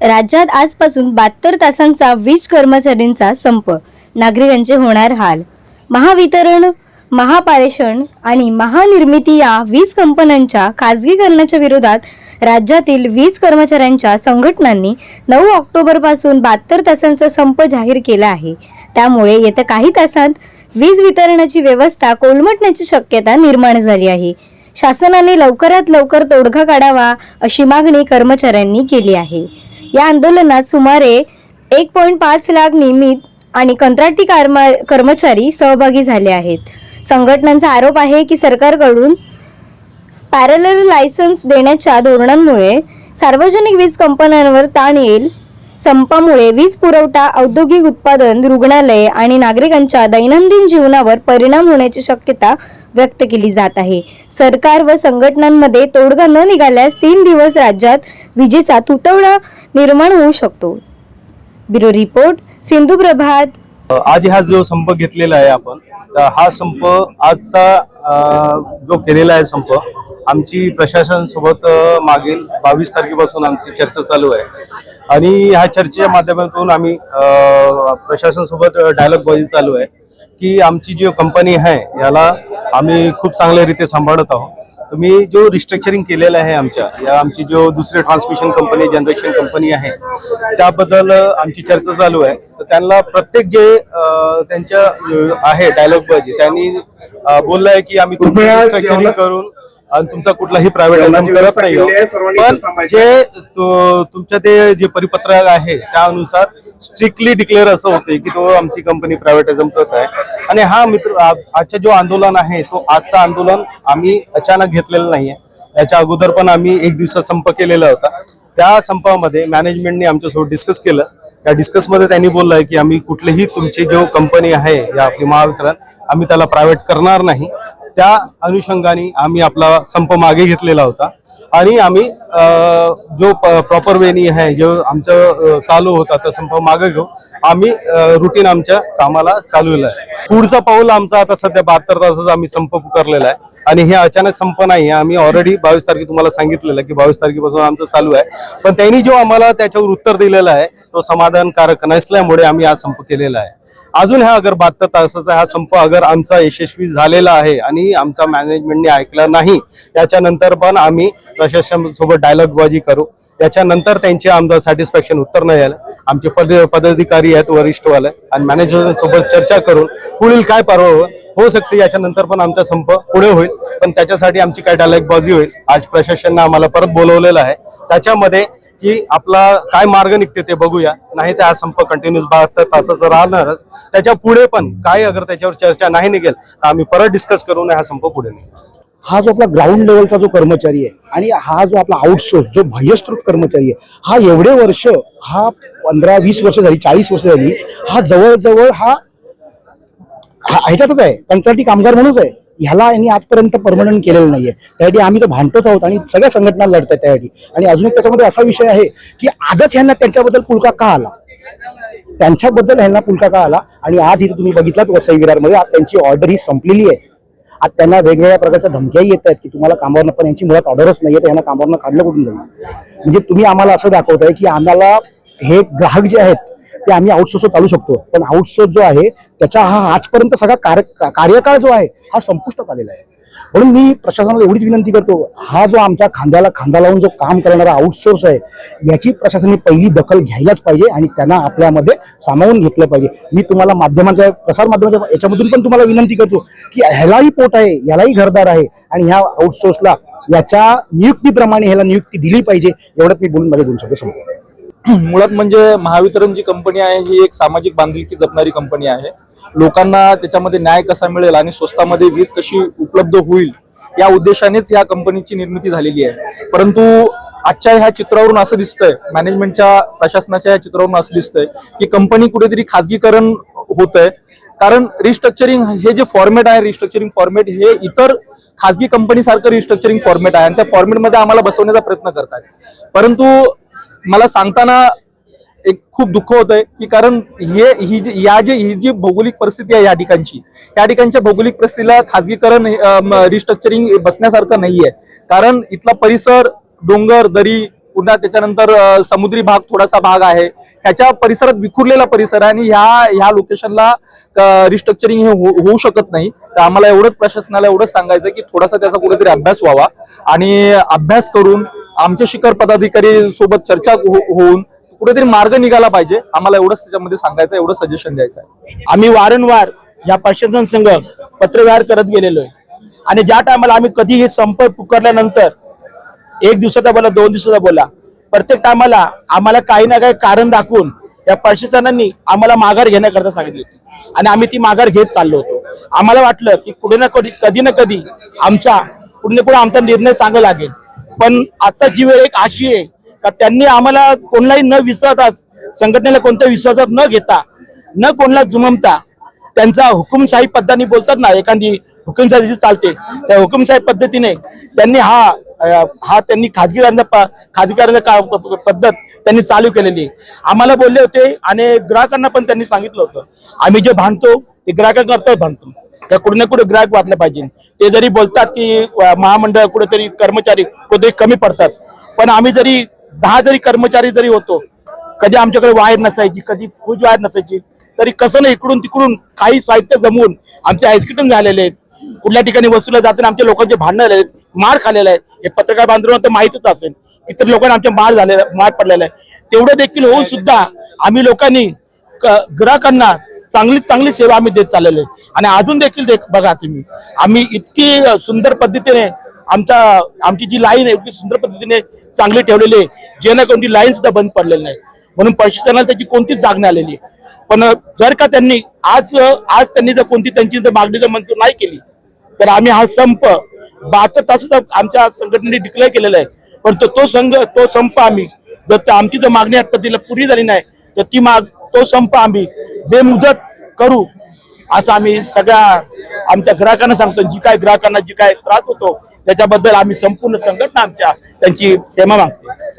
राज्यात आजपासून बहात्तर तासांचा वीज कर्मचाऱ्यांचा संप. नागरिकांचे होणार हाल. महावितरण महापारेषण आणि महानिर्मिती या वीज कंपन्यांच्या खासगीकरणाच्या विरोधात राज्यातील वीज कर्मचाऱ्यांच्या संघटनांनी नऊ ऑक्टोबरपासून बहात्तर तासांचा संप जाहीर केला आहे. त्यामुळे येत्या काही तासांत वीज वितरणाची व्यवस्था कोलमटण्याची शक्यता निर्माण झाली आहे. शासनाने लवकरात लवकर तोडगा काढावा अशी मागणी कर्मचाऱ्यांनी केली आहे. या आंदोलनात सुमारे एक पॉईंट पाच लाख नियमित आणि कंत्राटी कर्मचारी सहभागी झाले आहेत. संघटनांचा आरोप आहे की सरकारकडून पॅरलल लायसन्स देण्याच्या धोरणांमुळे सार्वजनिक वीज कंपन्यांवर ताण येईल. संपामुळे वीज पुरवठा औद्योगिक उत्पादन रुग्णालये आणि नागरिकांच्या दैनंदिन जीवनावर परिणाम होण्याची शक्यता व्यक्त केली जात आहे. सरकार व संघटनांमध्ये तोडगा न निघाल्यास तीन दिवस राज्यात विजेचा तुतवडा निर्माण होऊ शकतो. Bureau report Sindhuprabhat. आज हा जो संप घेतलेला आहे आपण हा संप आजचा जो केलेला आहे संप आमची प्रशासनासोबत मागील बावीस तारखेपासून आमची चर्चा चालू आहे. आणि ह्या चर्चेच्या माध्यमातून आम्ही अ, प्रशासनासोबत डायलॉगबाजी चालू आहे की आमची जी कंपनी आहे याला आम्ही खूप चांगल्या रीते सांभाळत आहोत. तुम्ही जो रिस्ट्रक्चरिंग केलेलं आहे आमच्या या आमची जो दुसरी ट्रान्समिशन कंपनी जनरेशन कंपनी आहे त्याबद्दल आमची चर्चा चालू आहे. तर त्यांना प्रत्येक जे त्यांच्या आहे डायलॉग बाजी त्यांनी बोललं आहे की आम्ही रिस्ट्रक्चरिंग करून आणि तुमचा कुठलाही प्रायव्हेटायझम जेवणाची करत नाही आहे. सर्वांनी पण. जे तुमच्या ते जे परिपत्रक आहे त्यानुसार स्ट्रिक्टली डिक्लेअर असं होते की तो आमची कंपनी प्रायव्हेटायझम करत आहे. आणि हा मित्र आजचा जो आंदोलन आहे तो आजचा आंदोलन आम्ही अचानक घेतलेलं नाहीये. याच्या अगोदर पण आम्ही एक दिवसा संप केलेला होता. त्या संपामध्ये मॅनेजमेंटने आमच्यासोबत डिस्कस केलं. त्या डिस्कसमध्ये त्यांनी बोललंय की आम्ही कुठलीही तुमची जो कंपनी आहे या आपली महावितरण आम्ही त्याला प्रायव्हेट करणार नाही. त्या अनुषंगाने आम्ही आपला संप मागे घेतलेला होता. आणि आम्ही अ, जो प्रॉपर वेनी आहे जो आमचं चालू होता त्या संप मागे घेऊ आम्ही रुटीन आमच्या कामाला चालवलं आहे. पुढचा पाऊल आमचा आता सध्या बहात्तर तासाचा आम्ही संप पुकारलेला आहे. आणि हे अचानक संप नाही. आम्ही ऑलरेडी बावीस तारखे तुम्हाला सांगितलेलं की बावीस तारखेपासून आमचं चालू आहे. पण त्यांनी जो आम्हाला त्याच्यावर उत्तर दिलेलं आहे तो समाधानकारक नसल्यामुळे आम्ही हा संप केलेला आहे. अजून हा अगर बहात्तर तासाचा हा संप अगर आमचा यशस्वी झालेला आहे आणि आमचा मॅनेजमेंटने ऐकला नाही याच्यानंतर पण आम्ही प्रशासनासोबत डायलॉगबाजी करू. याच्यानंतर त्यांचे आमचं सॅटिस्फॅक्शन उत्तर नाही आलं. आमचे पद पदाधिकारी आहेत वरिष्ठवाले. आणि मॅनेजरसोबत चर्चा करून पुढील काय पर्व होऊ सकते याच्यानंतर पण आमचा संप पुढे होईल. पण त्याच्यासाठी आमची काय डायलॉगबाजी होईल. आज प्रशासनानं आम्हाला परत बोलवलेलं आहे. त्याच्यामध्ये की आपला काय मार्ग निघते ते बघूया. नाही तर हा संप कंटिन्यूस बहात्तर तासाचा राहणारच. त्याच्या पुढे पण काय अगर त्याच्यावर चर्चा नाही निघेल तर आम्ही परत डिस्कस करून हा संप पुढे नेऊ. हा जो आपला ग्राउंड लेवलचा जो कर्मचारी आहे आणि हा जो आपला आउटसोर्स जो बाह्यस्त्रोत कर्मचारी आहे हा एवढे वर्ष हा पंधरा वीस वर्ष झाली चाळीस वर्ष झाली हा जवळजवळ हा- ह्याच्यातच आहे. कंत्राटी कामगार म्हणूनच आहे. ह्याला यांनी आजपर्यंत परमनंट केलेलं नाहीये. त्यासाठी आम्ही तर भांडतोच आहोत आणि सगळ्या संघटना लढत आहेत त्यासाठी. आणि अजून एक त्याच्यामध्ये असा विषय आहे की आजच ह्यांना त्यांच्याबद्दल पुलका का आला? त्यांच्याबद्दल ह्यांना पुलका का आला? आणि आज इथे तुम्ही बघितलात वसई विरारमध्ये आज त्यांची ऑर्डर ही संपलेली आहे. आज त्यांना वेगवेगळ्या प्रकारच्या धमक्याही येत आहेत की तुम्हाला कामावरनं पण यांची मुळात ऑर्डरच नाही तर यांना कामावरनं काढलं कुठून जाईल? म्हणजे तुम्ही आम्हाला असं दाखवताय की आम्हाला हे ग्राहक जे आहेत ते आम्ही आउटसोर्स चालू शकतो. पण आउटसोर्स जो आहे त्याचा हा आजपर्यंत सगळा कार्य कार्यकाळ जो आहे हा संपुष्टात आलेला आहे. म्हणून मी प्रशासनाला एवढीच विनंती करतो हा जो आमच्या खांद्याला खांदा लावून जो काम करणारा आउटसोर्स आहे याची प्रशासनाने पहिली दखल घ्यायलाच पाहिजे आणि त्यांना आपल्यामध्ये सामावून घेतलं पाहिजे. मी तुम्हाला माध्यमांच्या प्रसार माध्यमाच्या याच्यामधून पण तुम्हाला विनंती करतो की ह्यालाही पोट आहे यालाही घरदार आहे आणि ह्या आउटसोर्सला याच्या नियुक्तीप्रमाणे ह्याला नियुक्ती दिली पाहिजे एवढं मी बोलून माझे दोन शब्द सांगतो मुळात म्हणजे महावितरण जी कंपनी आहे ही एक सामाजिक बांधिलकी जपणारी कंपनी आहे. लोकांना त्याच्यामध्ये न्याय कसा मिळेल आणि स्वस्तामध्ये वीज कशी उपलब्ध होईल या उद्देशानेच या कंपनीची निर्मिती झालेली आहे. परंतु आजच्या ह्या चित्रावरून असं दिसतंय मॅनेजमेंटच्या प्रशासनाच्या या चित्रावरून असं दिसतंय की कंपनी कुठेतरी खाजगीकरण होत आहे कारण रिस्ट्रक्चरिंग हे जे फॉर्मेट आहे रिस्ट्रक्चरिंग फॉर्मेट हे इतर खाजगी कंपनी सारखं रिस्ट्रक्चरिंग फॉर्मेट आहे. आणि त्या फॉर्मेटमध्ये आम्हाला बसवण्याचा प्रयत्न करतात परंतु मला सांगताना एक खूप दुःख होत आहे की कारण हे ही जी या जे ही जी भौगोलिक परिस्थिती आहे या ठिकाणची या ठिकाणच्या भौगोलिक परिस्थितीला खाजगीकरण रिस्ट्रक्चरिंग बसण्यासारखं नाहीये. कारण इथला परिसर डोंगर दरी पुन्हा त्याच्यानंतर समुद्री भाग थोडासा भाग आहे. ह्याच्या परिसरात विखुरलेला परिसर आहे आणि ह्या ह्या लोकेशनला रिस्ट्रक्चरिंग हे हो-, होऊ शकत नाही. तर आम्हाला एवढंच प्रशासनाला एवढंच सांगायचं की थोडासा त्याचा कुठेतरी अभ्यास व्हावा. आणि अभ्यास करून आमचे शिखर पदाधिकारी सोबत चर्चा हो- होऊन कुठेतरी मार्ग निघाला पाहिजे. आम्हाला एवढंच त्याच्यामध्ये सांगायचं एवढं सजेशन द्यायचं आहे. आम्ही वारंवार या प्रशासन संघ पत्रव्यवहार करत गेलेलो आहे. आणि ज्या टायमाला आम्ही कधी हे संप पुकारल्यानंतर एक दिवसाचा बोला दोन दिवसाचा बोला. प्रत्येक टायमाला आम्हाला काही ना काही कारण दाखवून या प्रशासनांनी आम्हाला माघार घेण्याकरता सांगितले होती. आणि आम्ही ती माघार घेत चाललो होतो. आम्हाला वाटलं की कुठे ना कधी कधी ना कधी आमचा पुढे पुढे आमचा निर्णय चांगला लागेल. पण आता जी वेळ एक अशी आहे का त्यांनी आम्हाला कोणालाही न विश्वासात संघटनेला कोणत्या विश्वासात न घेता न कोणाला जुममता त्यांचा हुकुमशाही पद्धतीने बोलतात ना एखादी हुकुमशाही जी चालते. त्या हुकुमशाही पद्धतीने त्यांनी हा हा त्यांनी खाजगीकरणाचा खाजगीकरणाचा का- पद्धत त्यांनी चालू केलेली. आहे. आम्हाला बोलले होते आणि ग्राहकांना पण त्यांनी सांगितलं होतं. आम्ही जे भांडतो ते ग्राहकांकरताच भांडतो. त्या कुठे ना कुठे ग्राहक वाचले पाहिजे. ते जरी बोलतात की महामंडळ कुठेतरी कर्मचारी कुठेतरी कमी पडतात. पण आम्ही जरी दहा जरी कर्मचारी जरी होतो कधी आमच्याकडे वायर नसायची कधी फूज वायर नसायची तरी कसं ना इकडून तिकडून काही साहित्य जमवून आमचे आईस्क्रीम झालेले आहेत. कुठल्या ठिकाणी वस्तूला जाताना आमच्या लोकांचे भांडण आहेत मार खाल्लेला आहे हे पत्रकार बांधवांना तर माहितच असेल. इतर लोकांना आमच्या मार झालेला मार पडलेला आहे तेवढं देखील होऊन सुद्धा आम्ही लोकांनी ग्राहकांना चांगली चांगली सेवा आम्ही देत चाललेलो आहे. आणि अजून देखील देख बघा तुम्ही आम्ही इतकी सुंदर पद्धतीने आमचा आमची जी लाईन आहे इतकी सुंदर पद्धतीने चांगली ठेवलेली आहे. जेणेकरून ती लाईन सुद्धा बंद पडलेली नाही. म्हणून प्रशासनाला त्याची कोणतीच जाग नाही आलेली. आहे. पण जर का त्यांनी आज आज त्यांनी जर कोणती त्यांची जर मागणी जर मंजूर नाही केली तर आम्ही हा संप बहात्तर तासाचा आमच्या संघटनेने डिक्लेअर केलेला आहे. पण तो तो संघ तो संप आम्ही जर आमची जर मागणी या पद्धतीला पुरी झाली नाही तर ती माग तो संप आम्ही बेमुदत करू असं आम्ही सगळ्या आमच्या ग्राहकांना सांगतो. जी काय ग्राहकांना जी काय त्रास होतो त्याच्याबद्दल आम्ही संपूर्ण संघटना आमच्या त्यांची सेवा मागतो.